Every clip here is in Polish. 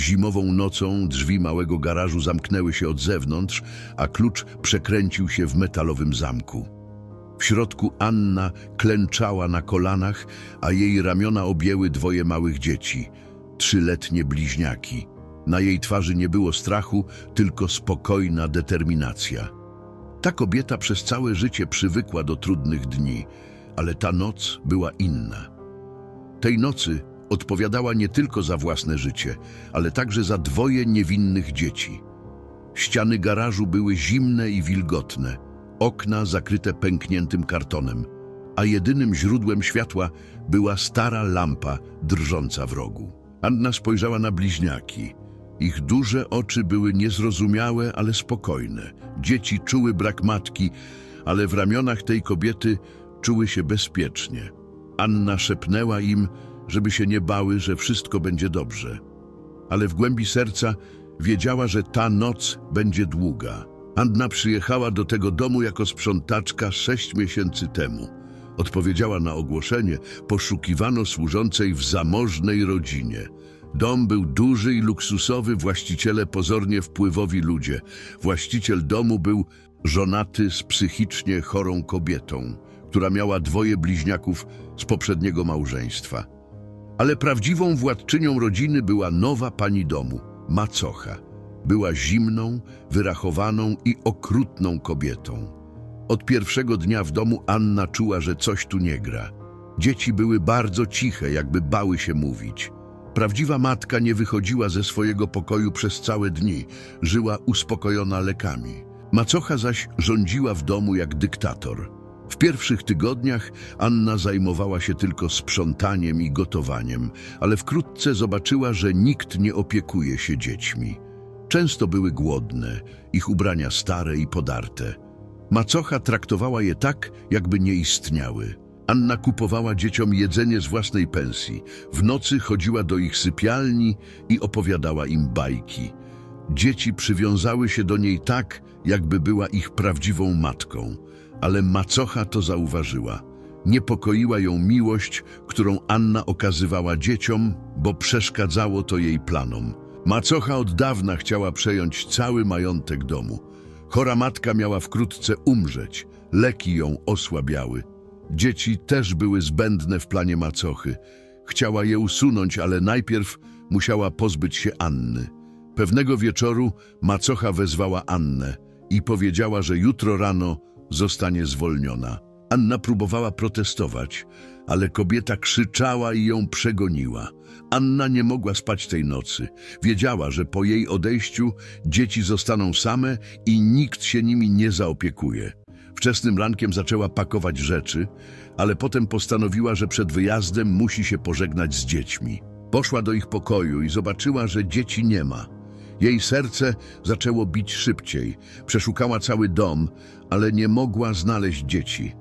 Zimową nocą drzwi małego garażu zamknęły się od zewnątrz, a klucz przekręcił się w metalowym zamku. W środku Anna klęczała na kolanach, a jej ramiona objęły dwoje małych dzieci, trzyletnie bliźniaki. Na jej twarzy nie było strachu, tylko spokojna determinacja. Ta kobieta przez całe życie przywykła do trudnych dni, ale ta noc była inna. Tej nocy odpowiadała nie tylko za własne życie, ale także za dwoje niewinnych dzieci. Ściany garażu były zimne i wilgotne, okna zakryte pękniętym kartonem, a jedynym źródłem światła była stara lampa drżąca w rogu. Anna spojrzała na bliźniaki. Ich duże oczy były niezrozumiałe, ale spokojne. Dzieci czuły brak matki, ale w ramionach tej kobiety czuły się bezpiecznie. Anna szepnęła im, żeby się nie bały, że wszystko będzie dobrze. Ale w głębi serca wiedziała, że ta noc będzie długa. Anna przyjechała do tego domu jako sprzątaczka sześć miesięcy temu. Odpowiedziała na ogłoszenie, poszukiwano służącej w zamożnej rodzinie. Dom był duży i luksusowy, właściciele pozornie wpływowi ludzie. Właściciel domu był żonaty z psychicznie chorą kobietą, która miała dwoje bliźniaków z poprzedniego małżeństwa. Ale prawdziwą władczynią rodziny była nowa pani domu, macocha. Była zimną, wyrachowaną i okrutną kobietą. Od pierwszego dnia w domu Anna czuła, że coś tu nie gra. Dzieci były bardzo ciche, jakby bały się mówić. Prawdziwa matka nie wychodziła ze swojego pokoju przez całe dni, żyła uspokojona lekami. Macocha zaś rządziła w domu jak dyktator. W pierwszych tygodniach Anna zajmowała się tylko sprzątaniem i gotowaniem, ale wkrótce zobaczyła, że nikt nie opiekuje się dziećmi. Często były głodne, ich ubrania stare i podarte. Macocha traktowała je tak, jakby nie istniały. Anna kupowała dzieciom jedzenie z własnej pensji. W nocy chodziła do ich sypialni i opowiadała im bajki. Dzieci przywiązały się do niej tak, jakby była ich prawdziwą matką. Ale macocha to zauważyła. Niepokoiła ją miłość, którą Anna okazywała dzieciom, bo przeszkadzało to jej planom. Macocha od dawna chciała przejąć cały majątek domu. Chora matka miała wkrótce umrzeć, leki ją osłabiały. Dzieci też były zbędne w planie macochy. Chciała je usunąć, ale najpierw musiała pozbyć się Anny. Pewnego wieczoru macocha wezwała Annę i powiedziała, że jutro rano zostanie zwolniona. Anna próbowała protestować, ale kobieta krzyczała i ją przegoniła. Anna nie mogła spać tej nocy. Wiedziała, że po jej odejściu dzieci zostaną same i nikt się nimi nie zaopiekuje. Wczesnym rankiem zaczęła pakować rzeczy, ale potem postanowiła, że przed wyjazdem musi się pożegnać z dziećmi. Poszła do ich pokoju i zobaczyła, że dzieci nie ma. Jej serce zaczęło bić szybciej. Przeszukała cały dom, ale nie mogła znaleźć dzieci.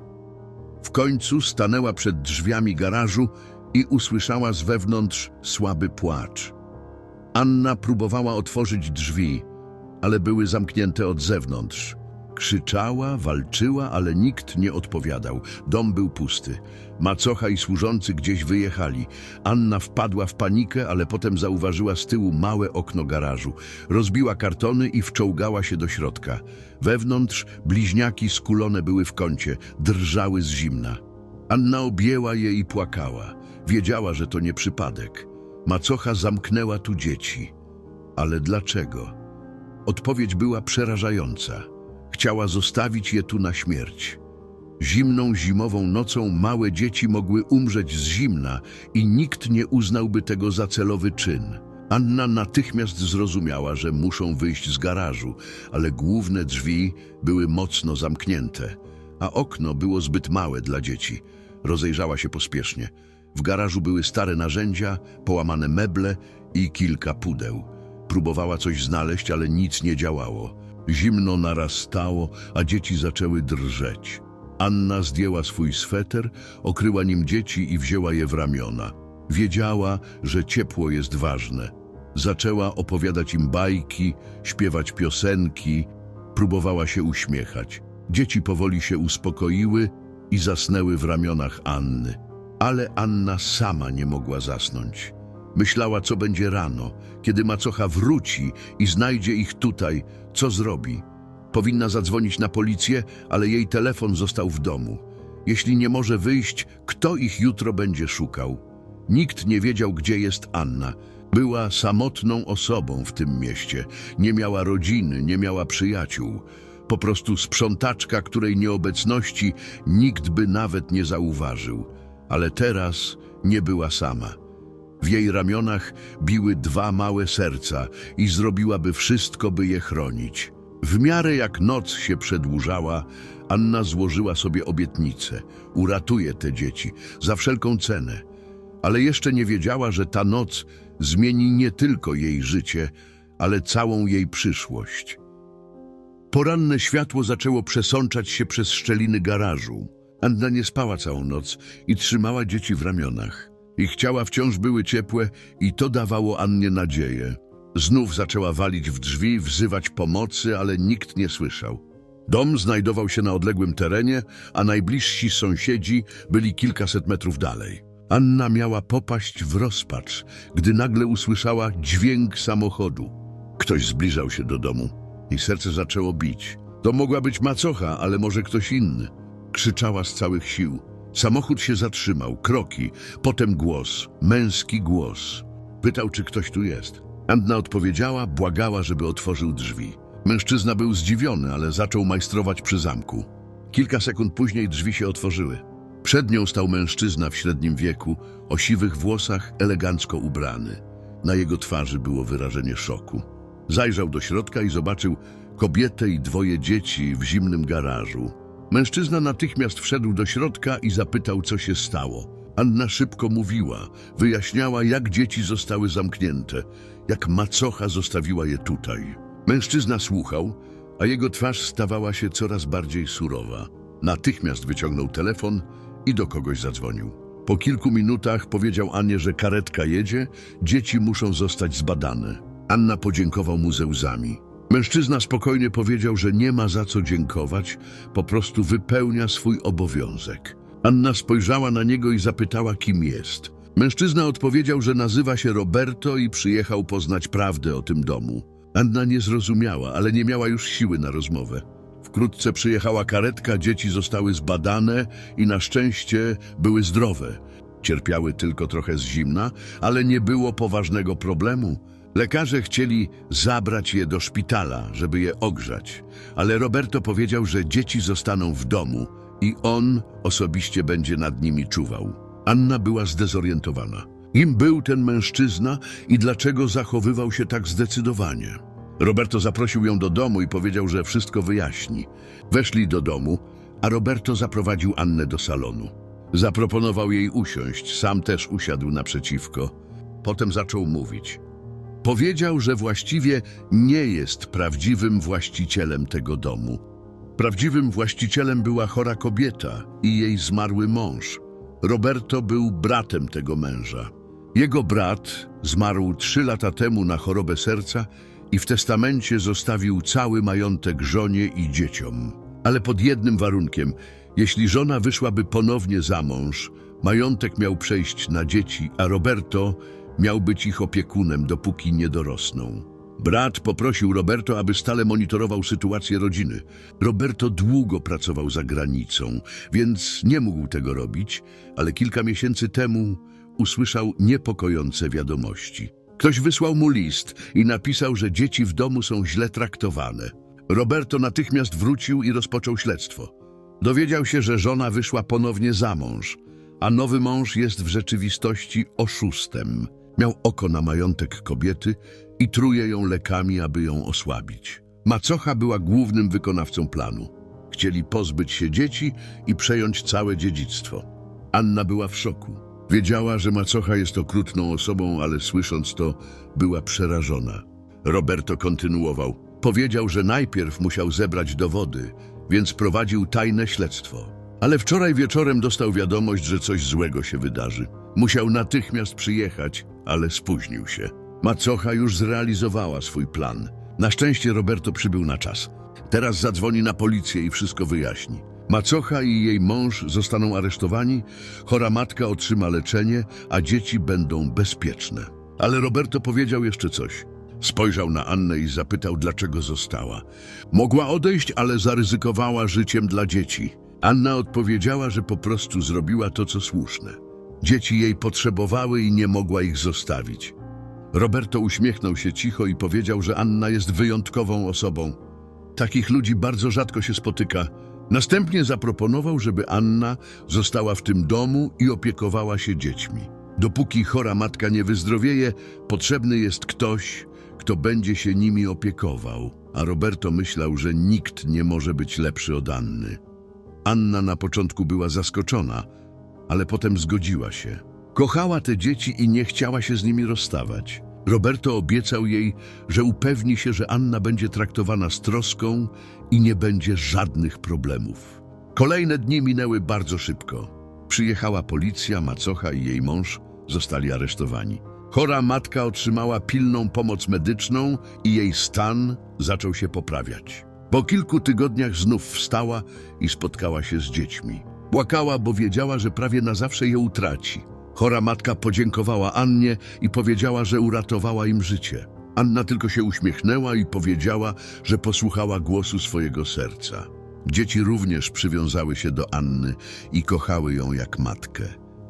W końcu stanęła przed drzwiami garażu i usłyszała z wewnątrz słaby płacz. Anna próbowała otworzyć drzwi, ale były zamknięte od zewnątrz. Krzyczała, walczyła, ale nikt nie odpowiadał. Dom był pusty. Macocha i służący gdzieś wyjechali. Anna wpadła w panikę, ale potem zauważyła z tyłu małe okno garażu. Rozbiła kartony i wczołgała się do środka. Wewnątrz bliźniaki skulone były w kącie, drżały z zimna. Anna objęła je i płakała. Wiedziała, że to nie przypadek. Macocha zamknęła tu dzieci. Ale dlaczego? Odpowiedź była przerażająca. Chciała zostawić je tu na śmierć. Zimną, zimową nocą małe dzieci mogły umrzeć z zimna i nikt nie uznałby tego za celowy czyn. Anna natychmiast zrozumiała, że muszą wyjść z garażu, ale główne drzwi były mocno zamknięte, a okno było zbyt małe dla dzieci. Rozejrzała się pospiesznie. W garażu były stare narzędzia, połamane meble i kilka pudeł. Próbowała coś znaleźć, ale nic nie działało. Zimno narastało, a dzieci zaczęły drżeć. Anna zdjęła swój sweter, okryła nim dzieci i wzięła je w ramiona. Wiedziała, że ciepło jest ważne. Zaczęła opowiadać im bajki, śpiewać piosenki, próbowała się uśmiechać. Dzieci powoli się uspokoiły i zasnęły w ramionach Anny. Ale Anna sama nie mogła zasnąć. Myślała, co będzie rano, kiedy macocha wróci i znajdzie ich tutaj, co zrobi. Powinna zadzwonić na policję, ale jej telefon został w domu. Jeśli nie może wyjść, kto ich jutro będzie szukał? Nikt nie wiedział, gdzie jest Anna. Była samotną osobą w tym mieście. Nie miała rodziny, nie miała przyjaciół. Po prostu sprzątaczka, której nieobecności nikt by nawet nie zauważył. Ale teraz nie była sama. W jej ramionach biły dwa małe serca i zrobiłaby wszystko, by je chronić. W miarę jak noc się przedłużała, Anna złożyła sobie obietnicę. Uratuje te dzieci za wszelką cenę. Ale jeszcze nie wiedziała, że ta noc zmieni nie tylko jej życie, ale całą jej przyszłość. Poranne światło zaczęło przesączać się przez szczeliny garażu. Anna nie spała całą noc i trzymała dzieci w ramionach. Ich ciała wciąż były ciepłe i to dawało Annie nadzieję. Znów zaczęła walić w drzwi, wzywać pomocy, ale nikt nie słyszał. Dom znajdował się na odległym terenie, a najbliżsi sąsiedzi byli kilkaset metrów dalej. Anna miała popaść w rozpacz, gdy nagle usłyszała dźwięk samochodu. Ktoś zbliżał się do domu i serce zaczęło bić. To mogła być macocha, ale może ktoś inny. Krzyczała z całych sił. Samochód się zatrzymał, kroki, potem głos, męski głos. Pytał, czy ktoś tu jest. Anna odpowiedziała, błagała, żeby otworzył drzwi. Mężczyzna był zdziwiony, ale zaczął majstrować przy zamku. Kilka sekund później drzwi się otworzyły. Przed nią stał mężczyzna w średnim wieku, o siwych włosach, elegancko ubrany. Na jego twarzy było wyrażenie szoku. Zajrzał do środka i zobaczył kobietę i dwoje dzieci w zimnym garażu. Mężczyzna natychmiast wszedł do środka i zapytał, co się stało. Anna szybko mówiła, wyjaśniała, jak dzieci zostały zamknięte, jak macocha zostawiła je tutaj. Mężczyzna słuchał, a jego twarz stawała się coraz bardziej surowa. Natychmiast wyciągnął telefon i do kogoś zadzwonił. Po kilku minutach powiedział Annie, że karetka jedzie, dzieci muszą zostać zbadane. Anna podziękował mu ze łzami. Mężczyzna spokojnie powiedział, że nie ma za co dziękować, po prostu wypełnia swój obowiązek. Anna spojrzała na niego i zapytała, kim jest. Mężczyzna odpowiedział, że nazywa się Roberto i przyjechał poznać prawdę o tym domu. Anna nie zrozumiała, ale nie miała już siły na rozmowę. Wkrótce przyjechała karetka, dzieci zostały zbadane i na szczęście były zdrowe. Cierpiały tylko trochę z zimna, ale nie było poważnego problemu. Lekarze chcieli zabrać je do szpitala, żeby je ogrzać, ale Roberto powiedział, że dzieci zostaną w domu i on osobiście będzie nad nimi czuwał. Anna była zdezorientowana. Im był ten mężczyzna i dlaczego zachowywał się tak zdecydowanie? Roberto zaprosił ją do domu i powiedział, że wszystko wyjaśni. Weszli do domu, a Roberto zaprowadził Annę do salonu. Zaproponował jej usiąść, sam też usiadł naprzeciwko. Potem zaczął mówić. Powiedział, że właściwie nie jest prawdziwym właścicielem tego domu. Prawdziwym właścicielem była chora kobieta i jej zmarły mąż. Roberto był bratem tego męża. Jego brat zmarł trzy lata temu na chorobę serca i w testamencie zostawił cały majątek żonie i dzieciom. Ale pod jednym warunkiem, jeśli żona wyszłaby ponownie za mąż, majątek miał przejść na dzieci, a Roberto miał być ich opiekunem, dopóki nie dorosną. Brat poprosił Roberto, aby stale monitorował sytuację rodziny. Roberto długo pracował za granicą, więc nie mógł tego robić, ale kilka miesięcy temu usłyszał niepokojące wiadomości. Ktoś wysłał mu list i napisał, że dzieci w domu są źle traktowane. Roberto natychmiast wrócił i rozpoczął śledztwo. Dowiedział się, że żona wyszła ponownie za mąż, a nowy mąż jest w rzeczywistości oszustem. Miał oko na majątek kobiety i truje ją lekami, aby ją osłabić. Macocha była głównym wykonawcą planu. Chcieli pozbyć się dzieci i przejąć całe dziedzictwo. Anna była w szoku. Wiedziała, że macocha jest okrutną osobą, ale słysząc to, była przerażona. Roberto kontynuował. Powiedział, że najpierw musiał zebrać dowody, więc prowadził tajne śledztwo. Ale wczoraj wieczorem dostał wiadomość, że coś złego się wydarzy. Musiał natychmiast przyjechać, ale spóźnił się. Macocha już zrealizowała swój plan. Na szczęście Roberto przybył na czas. Teraz zadzwoni na policję i wszystko wyjaśni. Macocha i jej mąż zostaną aresztowani, chora matka otrzyma leczenie, a dzieci będą bezpieczne. Ale Roberto powiedział jeszcze coś. Spojrzał na Annę i zapytał, dlaczego została. Mogła odejść, ale zaryzykowała życiem dla dzieci. Anna odpowiedziała, że po prostu zrobiła to, co słuszne. Dzieci jej potrzebowały i nie mogła ich zostawić. Roberto uśmiechnął się cicho i powiedział, że Anna jest wyjątkową osobą. Takich ludzi bardzo rzadko się spotyka. Następnie zaproponował, żeby Anna została w tym domu i opiekowała się dziećmi. Dopóki chora matka nie wyzdrowieje, potrzebny jest ktoś, kto będzie się nimi opiekował. A Roberto myślał, że nikt nie może być lepszy od Anny. Anna na początku była zaskoczona, ale potem zgodziła się. Kochała te dzieci i nie chciała się z nimi rozstawać. Roberto obiecał jej, że upewni się, że Anna będzie traktowana z troską i nie będzie żadnych problemów. Kolejne dni minęły bardzo szybko. Przyjechała policja, macocha i jej mąż zostali aresztowani. Chora matka otrzymała pilną pomoc medyczną i jej stan zaczął się poprawiać. Po kilku tygodniach znów wstała i spotkała się z dziećmi. Płakała, bo wiedziała, że prawie na zawsze je utraci. Chora matka podziękowała Annie i powiedziała, że uratowała im życie. Anna tylko się uśmiechnęła i powiedziała, że posłuchała głosu swojego serca. Dzieci również przywiązały się do Anny i kochały ją jak matkę.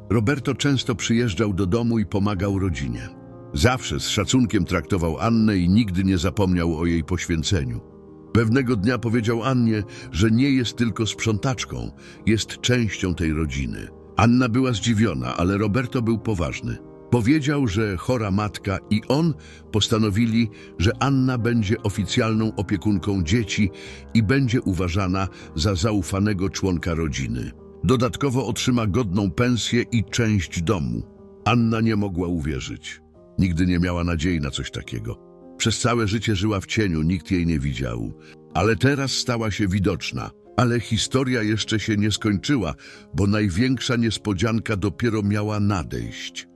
Roberto często przyjeżdżał do domu i pomagał rodzinie. Zawsze z szacunkiem traktował Annę i nigdy nie zapomniał o jej poświęceniu. Pewnego dnia powiedział Annie, że nie jest tylko sprzątaczką, jest częścią tej rodziny. Anna była zdziwiona, ale Roberto był poważny. Powiedział, że chora matka i on postanowili, że Anna będzie oficjalną opiekunką dzieci i będzie uważana za zaufanego członka rodziny. Dodatkowo otrzyma godną pensję i część domu. Anna nie mogła uwierzyć. Nigdy nie miała nadziei na coś takiego. Przez całe życie żyła w cieniu, nikt jej nie widział. Ale teraz stała się widoczna. Ale historia jeszcze się nie skończyła, bo największa niespodzianka dopiero miała nadejść.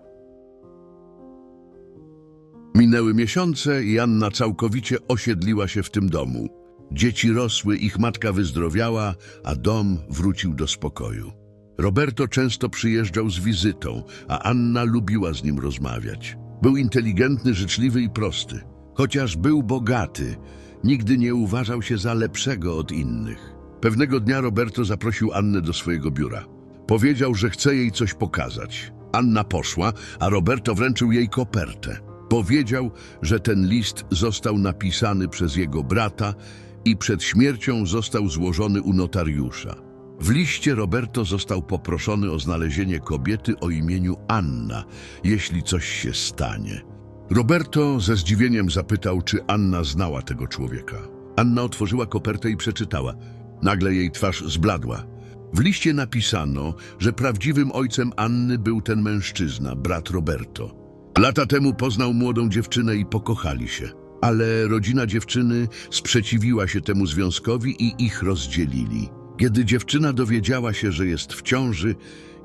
Minęły miesiące i Anna całkowicie osiedliła się w tym domu. Dzieci rosły, ich matka wyzdrowiała, a dom wrócił do spokoju. Roberto często przyjeżdżał z wizytą, a Anna lubiła z nim rozmawiać. Był inteligentny, życzliwy i prosty. Chociaż był bogaty, nigdy nie uważał się za lepszego od innych. Pewnego dnia Roberto zaprosił Annę do swojego biura. Powiedział, że chce jej coś pokazać. Anna poszła, a Roberto wręczył jej kopertę. Powiedział, że ten list został napisany przez jego brata i przed śmiercią został złożony u notariusza. W liście Roberto został poproszony o znalezienie kobiety o imieniu Anna, jeśli coś się stanie. Roberto ze zdziwieniem zapytał, czy Anna znała tego człowieka. Anna otworzyła kopertę i przeczytała. Nagle jej twarz zbladła. W liście napisano, że prawdziwym ojcem Anny był ten mężczyzna, brat Roberto. Lata temu poznał młodą dziewczynę i pokochali się. Ale rodzina dziewczyny sprzeciwiła się temu związkowi i ich rozdzielili. Kiedy dziewczyna dowiedziała się, że jest w ciąży,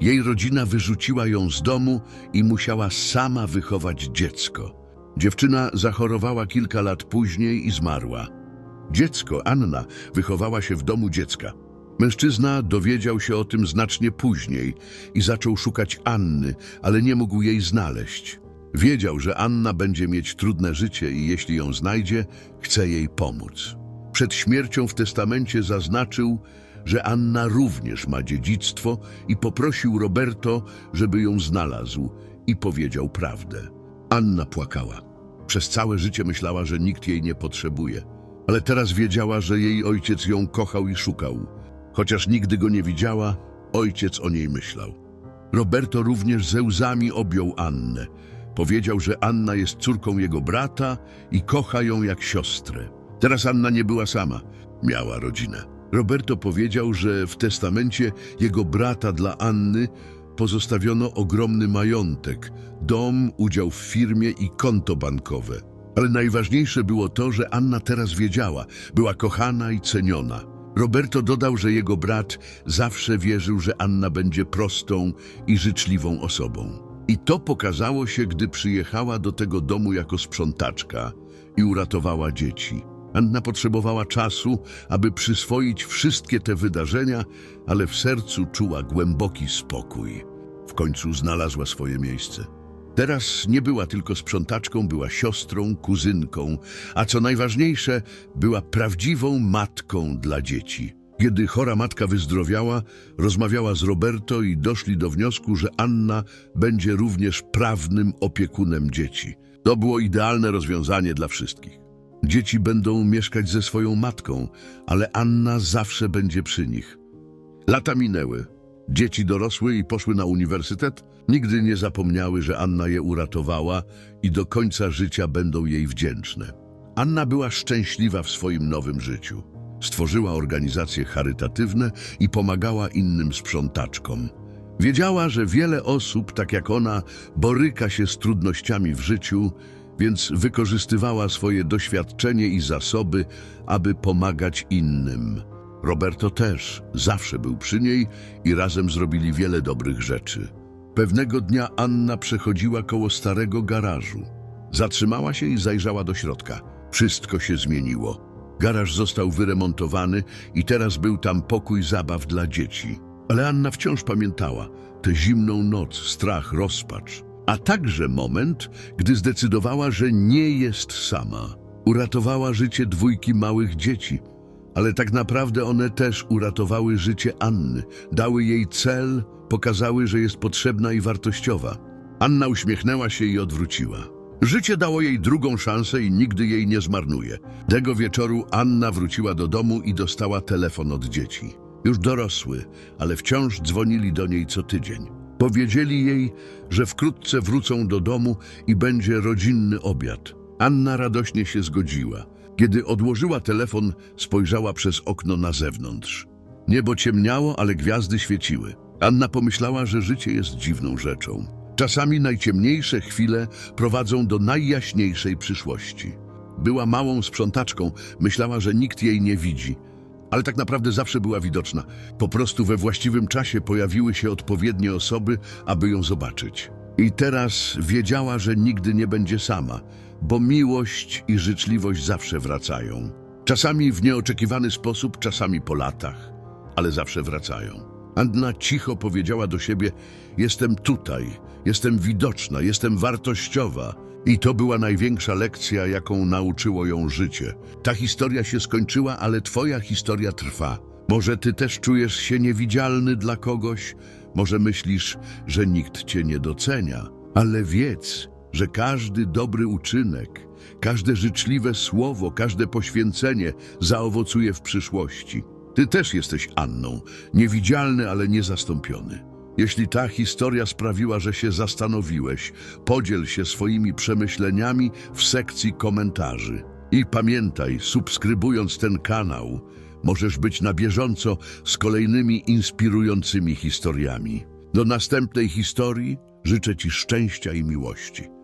jej rodzina wyrzuciła ją z domu i musiała sama wychować dziecko. Dziewczyna zachorowała kilka lat później i zmarła. Dziecko, Anna, wychowała się w domu dziecka. Mężczyzna dowiedział się o tym znacznie później i zaczął szukać Anny, ale nie mógł jej znaleźć. Wiedział, że Anna będzie mieć trudne życie i jeśli ją znajdzie, chce jej pomóc. Przed śmiercią w testamencie zaznaczył, że Anna również ma dziedzictwo i poprosił Roberto, żeby ją znalazł i powiedział prawdę. Anna płakała. Przez całe życie myślała, że nikt jej nie potrzebuje, ale teraz wiedziała, że jej ojciec ją kochał i szukał. Chociaż nigdy go nie widziała, ojciec o niej myślał. Roberto również ze łzami objął Annę. Powiedział, że Anna jest córką jego brata i kocha ją jak siostrę. Teraz Anna nie była sama, miała rodzinę. Roberto powiedział, że w testamencie jego brata dla Anny pozostawiono ogromny majątek, dom, udział w firmie i konto bankowe. Ale najważniejsze było to, że Anna teraz wiedziała, była kochana i ceniona. Roberto dodał, że jego brat zawsze wierzył, że Anna będzie prostą i życzliwą osobą. I to pokazało się, gdy przyjechała do tego domu jako sprzątaczka i uratowała dzieci. Anna potrzebowała czasu, aby przyswoić wszystkie te wydarzenia, ale w sercu czuła głęboki spokój. W końcu znalazła swoje miejsce. Teraz nie była tylko sprzątaczką, była siostrą, kuzynką, a co najważniejsze, była prawdziwą matką dla dzieci. Kiedy chora matka wyzdrowiała, rozmawiała z Roberto i doszli do wniosku, że Anna będzie również prawnym opiekunem dzieci. To było idealne rozwiązanie dla wszystkich. Dzieci będą mieszkać ze swoją matką, ale Anna zawsze będzie przy nich. Lata minęły. Dzieci dorosły i poszły na uniwersytet. Nigdy nie zapomniały, że Anna je uratowała i do końca życia będą jej wdzięczne. Anna była szczęśliwa w swoim nowym życiu. Stworzyła organizacje charytatywne i pomagała innym sprzątaczkom. Wiedziała, że wiele osób, tak jak ona, boryka się z trudnościami w życiu, więc wykorzystywała swoje doświadczenie i zasoby, aby pomagać innym. Roberto też zawsze był przy niej i razem zrobili wiele dobrych rzeczy. Pewnego dnia Anna przechodziła koło starego garażu. Zatrzymała się i zajrzała do środka. Wszystko się zmieniło. Garaż został wyremontowany i teraz był tam pokój zabaw dla dzieci. Ale Anna wciąż pamiętała tę zimną noc, strach, rozpacz, a także moment, gdy zdecydowała, że nie jest sama. Uratowała życie dwójki małych dzieci, ale tak naprawdę one też uratowały życie Anny, dały jej cel, pokazały, że jest potrzebna i wartościowa. Anna uśmiechnęła się i odwróciła. Życie dało jej drugą szansę i nigdy jej nie zmarnuje. Tego wieczoru Anna wróciła do domu i dostała telefon od dzieci. Już dorosły, ale wciąż dzwonili do niej co tydzień. Powiedzieli jej, że wkrótce wrócą do domu i będzie rodzinny obiad. Anna radośnie się zgodziła. Kiedy odłożyła telefon, spojrzała przez okno na zewnątrz. Niebo ciemniało, ale gwiazdy świeciły. Anna pomyślała, że życie jest dziwną rzeczą. Czasami najciemniejsze chwile prowadzą do najjaśniejszej przyszłości. Była małą sprzątaczką, myślała, że nikt jej nie widzi, ale tak naprawdę zawsze była widoczna. Po prostu we właściwym czasie pojawiły się odpowiednie osoby, aby ją zobaczyć. I teraz wiedziała, że nigdy nie będzie sama, bo miłość i życzliwość zawsze wracają. Czasami w nieoczekiwany sposób, czasami po latach, ale zawsze wracają. Anna cicho powiedziała do siebie: Jestem tutaj, jestem widoczna, jestem wartościowa. I to była największa lekcja, jaką nauczyło ją życie. Ta historia się skończyła, ale twoja historia trwa. Może ty też czujesz się niewidzialny dla kogoś, może myślisz, że nikt cię nie docenia, ale wiedz, że każdy dobry uczynek, każde życzliwe słowo, każde poświęcenie zaowocuje w przyszłości. Ty też jesteś Anną, niewidzialny, ale niezastąpiony. Jeśli ta historia sprawiła, że się zastanowiłeś, podziel się swoimi przemyśleniami w sekcji komentarzy. I pamiętaj, subskrybując ten kanał, możesz być na bieżąco z kolejnymi inspirującymi historiami. Do następnej historii życzę Ci szczęścia i miłości.